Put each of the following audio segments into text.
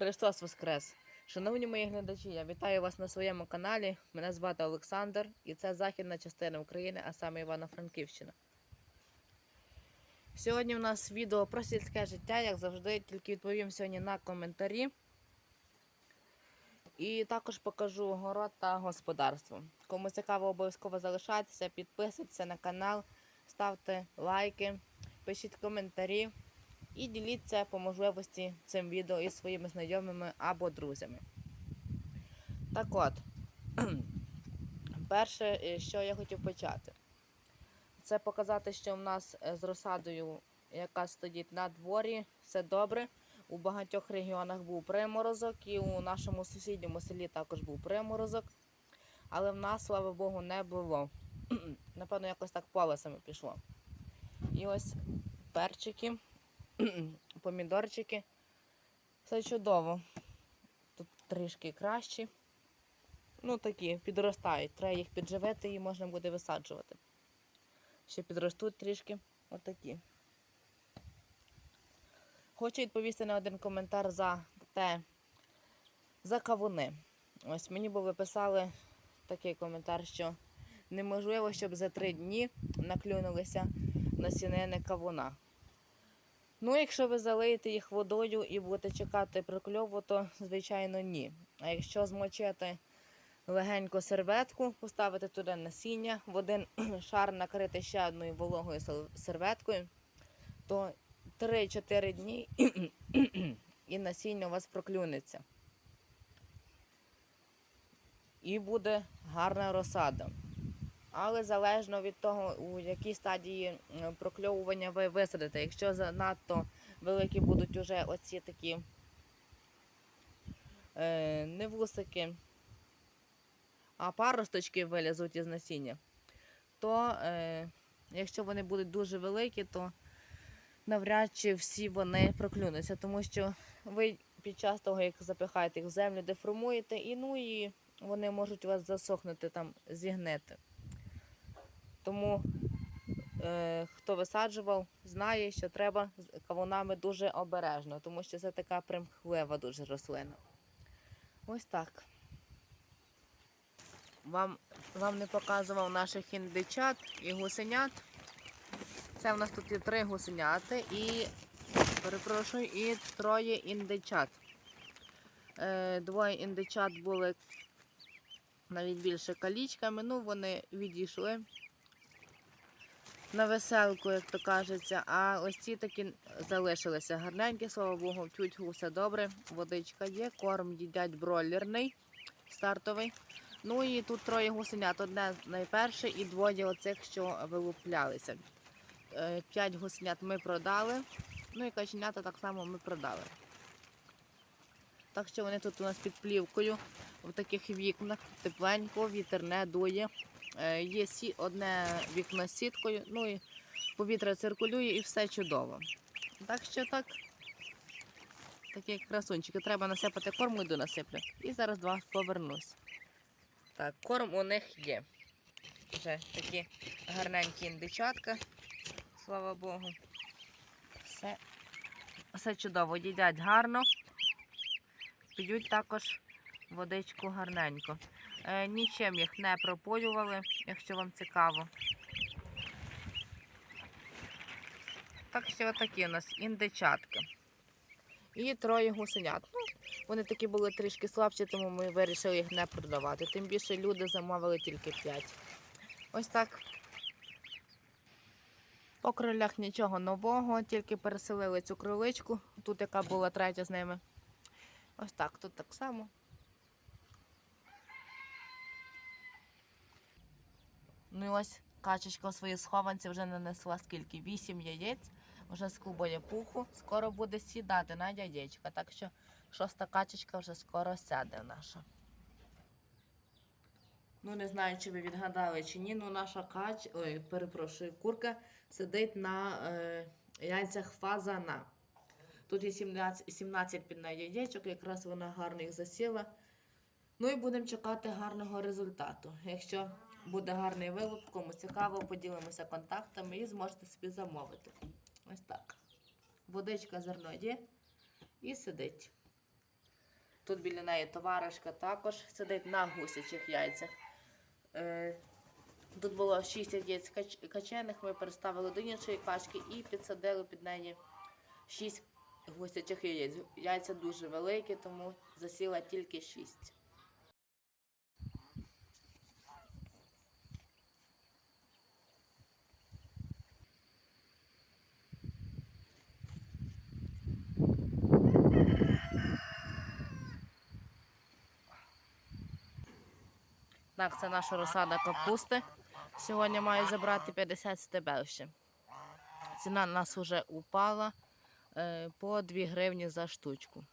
Христос Воскрес! Шановні мої глядачі, я вітаю вас на своєму каналі. Мене звати Олександр і це західна частина України, а саме Івано-Франківщина. Сьогодні у нас відео про сільське життя, як завжди, тільки відповім сьогодні на коментарі. І також покажу город та господарство. Кому цікаво, обов'язково залишайтеся, підписуйтесь на канал, ставте лайки, пишіть коментарі і діліться по можливості цим відео із своїми знайомими або друзями. Так от, перше, е, що я хотів почати, це показати, що в нас е, з розсадою, яка стоїть на дворі, все добре. У багатьох регіонах був приморозок, і у нашому сусідньому селі також був приморозок. Але в нас, слава Богу, не було. Напевно, якось так полосами пішло. І ось перчики, помідорчики. Все чудово. Тут трішки кращі. Ну, такі підростають. Треба їх підживити і можна буде висаджувати. Ще підростуть трішки. Отакі. Хочу відповісти на один коментар за те, за кавуни. Ось мені би ви писали такий коментар, що неможливо, щоб за три дні наклюнулися насінини кавуна. Ну, якщо ви залиєте їх водою і будете чекати прикльову, то звичайно ні. А якщо змочити легенько серветку, поставити туди насіння, в один шар накрити ще одною вологою серветкою, то 3-4 дні і насіння у вас проклюнеться. І буде гарна розсада. Але залежно від того, у якій стадії прокльовування ви висадите. Якщо занадто великі будуть уже оці такі е, не вусики, а паросточки вилізуть із насіння, то е, якщо вони будуть дуже великі, то навряд чи всі вони проклюнуться, тому що ви під час того, як запихаєте їх в землю, деформуєте, і ну і вони можуть у вас засохнути там, зігнити. Тому е, хто висаджував, знає, що треба з кавунами дуже обережно, тому що це така примхлива дуже рослина. Ось так. Вам, вам не показував наших індичат і гусенят. Це в нас тут є три гусеняти і, перепрошую, і троє індичат. Е, двоє індичат були навіть більше калічками, ну вони відійшли на веселку, як то кажеться. А ось ці такі залишилися гарненькі, слава Богу, в тютьгу все добре. Водичка є, корм їдять бройлерний, стартовий. Ну і тут троє гусенят. Одне найперше і двоє оцих, що вилуплялися. Е, П'ять гусенят ми продали. Ну і каченята так само ми продали. Так що вони тут у нас під плівкою в таких вікнах, тепленько, вітер не дує. Е, Є одне вікно з сіткою, ну і повітря циркулює і все чудово. Так що так, такі красунчики. Треба насипати корму, йду насиплю. І зараз до вас повернусь. Так, корм у них є. Вже такі гарненькі індичатка, слава Богу. Все, все чудово, їдять гарно. П'ють також водичку гарненько. Е, нічим їх не пропоювали, якщо вам цікаво. Так що отакі у нас індичатки. І троє гусенят. Ну, вони такі були трішки слабші, тому ми вирішили їх не продавати. Тим більше люди замовили тільки 5. Ось так. По крилях нічого нового, тільки переселили цю криличку, тут яка була третя з ними. Ось так, тут так само. Ну і ось качечка у свої схованці вже нанесла скільки? Вісім яєць, вже скубає пуху, скоро буде сідати на яєчка. Так що шоста качечка вже скоро сяде наша. Ну, не знаю, чи ви відгадали чи ні, ну наша кач, ой, перепрошую, курка сидить на е, яйцях фазана. Тут є 17, 17 під нею яєчок, якраз вона гарно їх засіла. Ну і будемо чекати гарного результату. Якщо буде гарний вилуп, кому цікаво, поділимося контактами і зможете собі замовити. Ось так. Водичка зерно є і сидить. Тут біля неї товаришка також сидить на гусячих яйцях. Е, Тут було 6 яєць кач- качених, ми переставили до іншої качки і підсадили під неї 6 гусячих яєць. Яйця дуже великі, тому засіла тільки 6. Так, це наша розсада капусти. Сьогодні маю забрати 50 стебел ще. Ціна у нас вже упала е, по 2 гривні за штучку.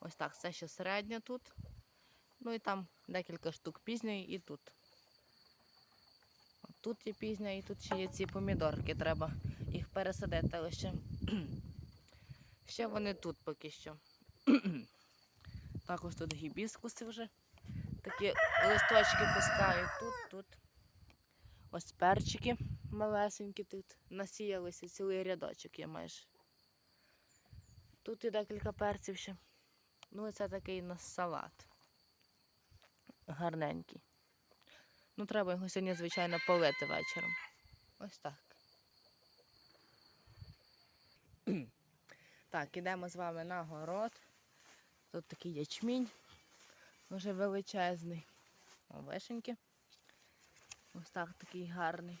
Ось так, це ще середня тут. Ну і там декілька штук пізньої і тут. От Тут є пізня і тут ще є ці помідорки. Треба їх пересадити, але ще, ще вони тут поки що. Також тут гібіскуси вже такі листочки пускають тут, тут. Ось перчики малесенькі тут насіялися, цілий рядочок є майже. Тут і декілька перців ще. Ну, це такий у нас салат. Гарненький. Ну, треба його сьогодні, звичайно, полити вечором. Ось так. Так, ідемо з вами на город. Тут такий ячмінь. Вже величезний. О, вишеньки. Ось так такий гарний.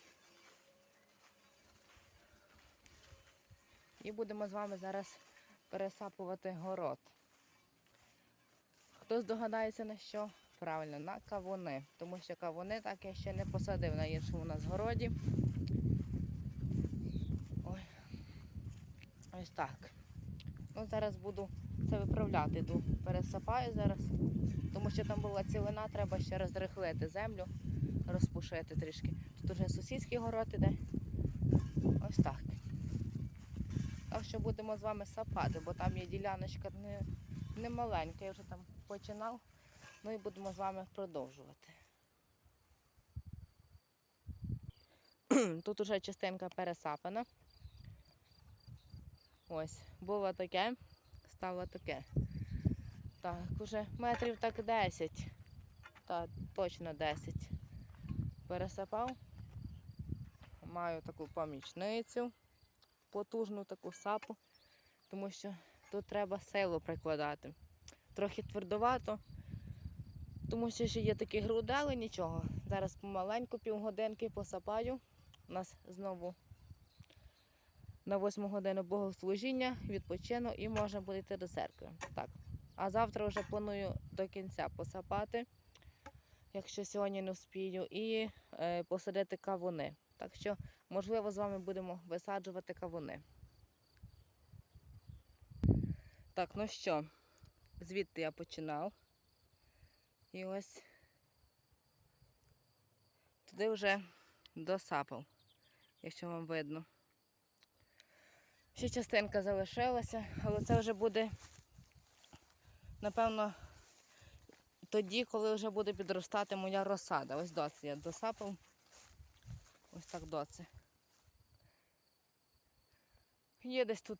І будемо з вами зараз пересапувати город. Хто здогадається на що? Правильно, на кавуни. Тому що кавуни так я ще не посадив на іншому у нас городі. Ой. Ось так. Ну, зараз буду це виправляти. Йду пересапаю зараз. Тому що там була цілина, треба ще розрихлити землю, розпушити трішки. Тут уже сусідський город іде. Ось так. Так що будемо з вами сапати, бо там є діляночка не, не маленька, я вже там починав. Ну і будемо з вами продовжувати. Тут уже частинка пересапана. Ось, було таке, стало таке. Так, уже метрів так 10. Так, точно 10. Пересапав. Маю таку помічницю, потужну таку сапу, тому що тут треба силу прикладати. Трохи твердовато, тому що ще є такі груди, але нічого. Зараз помаленьку, півгодинки посапаю. У нас знову на 8 годину богослужіння, відпочину і можна буде йти до церкви. Так. А завтра вже планую до кінця посапати, якщо сьогодні не вспію, і е, посадити кавуни. Так що, можливо, з вами будемо висаджувати кавуни. Так, ну що, звідти я починав. І ось туди вже досапав, якщо вам видно. Ще частинка залишилася, але це вже буде, напевно, тоді, коли вже буде підростати моя розсада. Ось доці я досапав. Ось так доці. Є десь тут,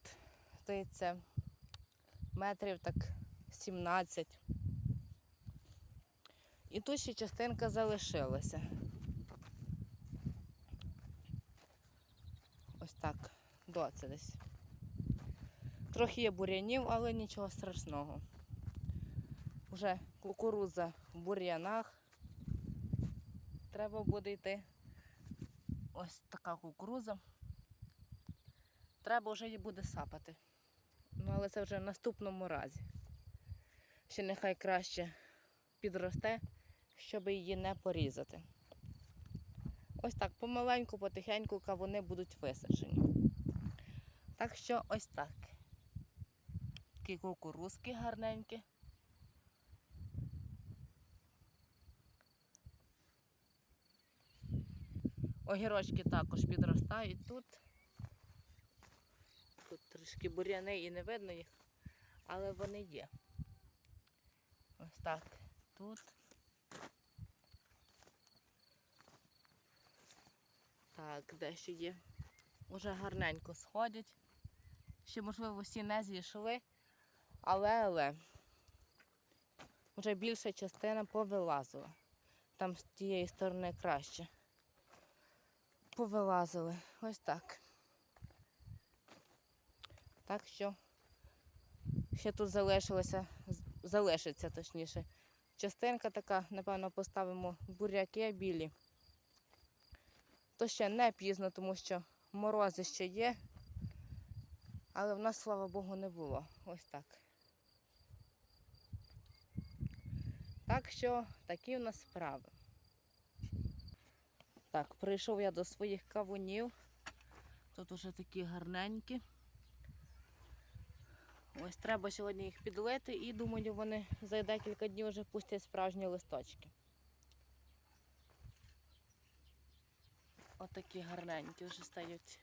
здається, метрів так 17. І тут ще частинка залишилася. Ось так, доці десь. Трохи є бур'янів, але нічого страшного. Вже кукурудза в бур'янах. Треба буде йти. Ось така кукурудза. Треба вже її буде сапати. Ну, але це вже в наступному разі. Ще нехай краще підросте, щоб її не порізати. Ось так, помаленьку, потихеньку кавуни будуть висаджені. Так що ось так. Такі кукурузки гарненькі. Огірочки також підростають тут. Тут трішки бур'яни і не видно їх, але вони є. Ось так. Тут. Так, де ще є? Уже гарненько сходять. Ще, можливо, всі не зійшли. Але, але вже більша частина повилазила. Там з тієї сторони краще. Повилазили. Ось так. Так що ще тут залишилося, залишиться точніше. Частинка така, напевно, поставимо буряки білі. То ще не пізно, тому що морози ще є. Але в нас, слава Богу, не було. Ось так. Так що такі у нас справи. Так, прийшов я до своїх кавунів. Тут уже такі гарненькі. Ось треба сьогодні їх підлити і думаю, вони за декілька днів вже пустять справжні листочки. Отакі гарненькі вже стають.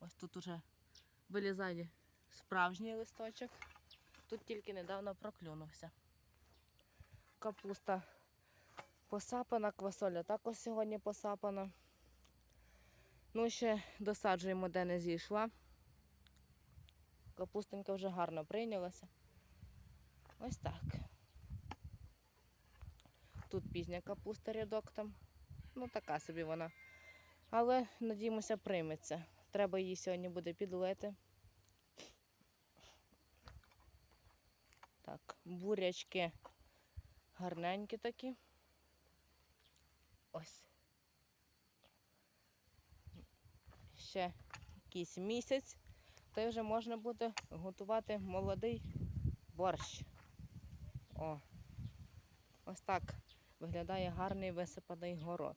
Ось тут уже вилізає справжній листочок. Тут тільки недавно проклюнувся. Капуста посапана, квасоля також сьогодні посапана. Ну, ще досаджуємо, де не зійшла. Капустинка вже гарно прийнялася. Ось так. Тут пізня капуста рядок там. Ну, така собі вона. Але, надіємося, прийметься. Треба її сьогодні буде підлити. Так, бурячки гарненькі такі. Ось. Ще якийсь місяць, то вже можна буде готувати молодий борщ. О, ось так виглядає гарний висипаний город.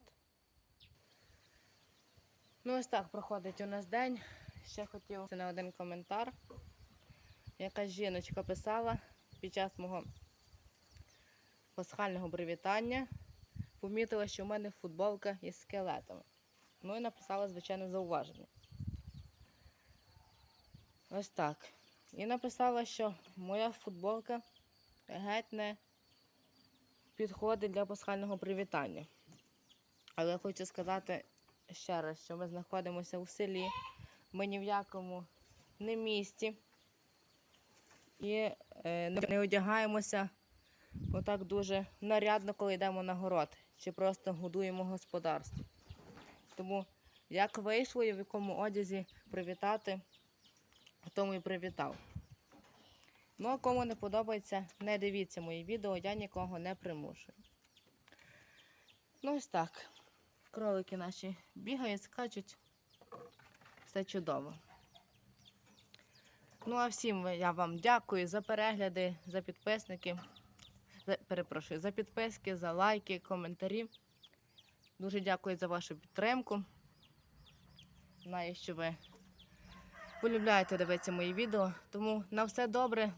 Ну, ось так проходить у нас день. Ще хотів на один коментар. Якась жіночка писала під час мого пасхального привітання. Помітила, що в мене футболка із скелетами. Ну і написала, звичайно, зауваження. Ось так. І написала, що моя футболка геть не підходить для пасхального привітання. Але я хочу сказати ще раз, що ми знаходимося у селі, ми ні в якому не місті і е, не одягаємося отак дуже нарядно, коли йдемо на город, чи просто годуємо господарство. Тому як вийшло і в якому одязі привітати, тому і привітав. Ну, а кому не подобається, не дивіться мої відео, я нікого не примушую. Ну, ось так. Кролики наші бігають, скачуть. Все чудово. Ну, а всім я вам дякую за перегляди, за підписники. Перепрошую, за підписки, за лайки, коментарі. Дуже дякую за вашу підтримку. Знаю, що ви полюбляєте дивитися мої відео. Тому на все добре.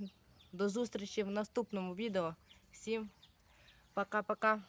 До зустрічі в наступному відео. Всім пока-пока.